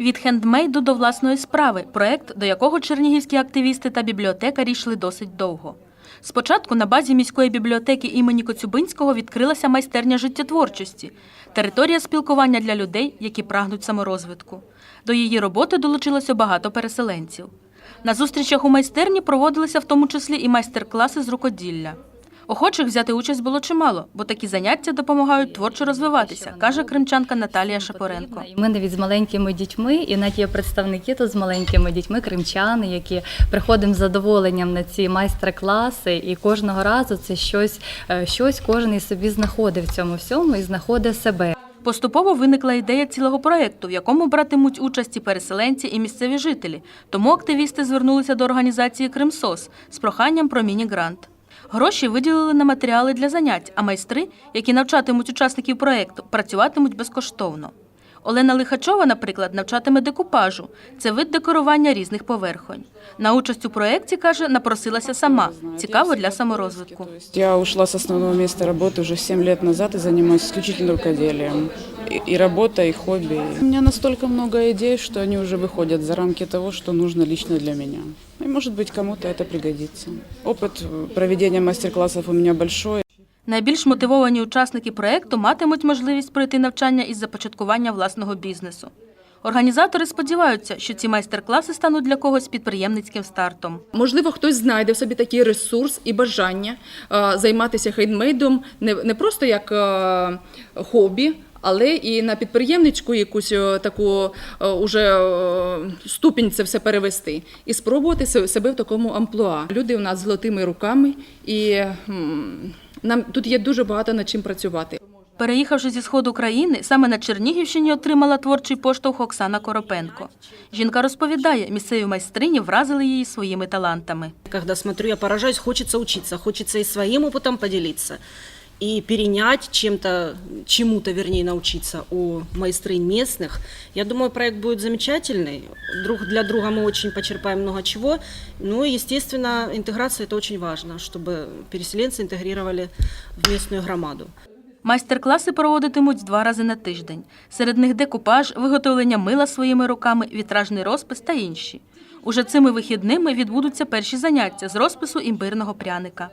Від хендмейду до власної справи проект, до якого чернігівські активісти та бібліотекарі йшли досить довго. Спочатку на базі міської бібліотеки імені Коцюбинського відкрилася майстерня життєтворчості, територія спілкування для людей, які прагнуть саморозвитку. До її роботи долучилося багато переселенців. На зустрічах у майстерні проводилися в тому числі і майстер-класи з рукоділля. Охочих взяти участь було чимало, бо такі заняття допомагають творчо розвиватися, каже кримчанка Наталія Шапоренко. Ми навіть з маленькими дітьми, і навіть є представники тут з маленькими дітьми, кримчани, які приходимо з задоволенням на ці майстер-класи, і кожного разу це щось, е, щось кожен із собі знаходить в цьому всьому і знаходить себе. Поступово виникла ідея цілого проєкту, в якому братимуть участь і переселенці і місцеві жителі. Тому активісти звернулися до організації Кримсос з проханням про міні-грант. Гроші виділили на матеріали для занять, а майстри, які навчатимуть учасників проєкту, працюватимуть безкоштовно. Олена Лихачова, наприклад, навчатиме декупажу. Це вид декорування різних поверхонь. На участь у проєкті, каже, напросилася сама. Цікаво для саморозвитку. То есть Я ушла с основного места работы уже 7 лет назад и занимаюсь исключительно рукоделием. И, и работа, и хобби. У меня настолько много идей, что они уже выходят за рамки того, что нужно лично для меня. И может быть кому-то это пригодится. Опыт э, проведения мастер-классов у меня большой. Найбільш мотивовані учасники проєкту матимуть можливість пройти навчання із започаткування власного бізнесу. Організатори сподіваються, що ці майстер-класи стануть для когось підприємницьким стартом. Можливо, хтось знайде в собі такий ресурс і бажання е, займатися хендмейдом не, просто як е, хобі, але і на підприємничку якусь е, таку е, уже е, ступінь це все перевести і спробувати себе в такому амплуа. Люди у нас з золотими руками, і нам тут є дуже багато над чим працювати. Переїхавши зі сходу країни, саме на Чернігівщині отримала творчий поштовх Оксана Коропенко. Жінка розповідає, місцеві майстрині вразили її своїми талантами. Когда смотрю, я поражаюсь, хочется учиться, хочется и своим опытом поделиться, и перенять чем-то, чему-то, вернее, научиться у майстрынь местных. Я думаю, проект будет замечательный. Друг для друга мы очень почерпаем много чего. Ну и, естественно, интеграция – это очень важно, чтобы переселенцы интегрировали в местную громаду. Майстер-класи проводитимуть два рази на тиждень. Серед них декупаж, виготовлення мила своїми руками, вітражний розпис та інші. Уже цими вихідними відбудуться перші заняття з розпису імбирного пряника.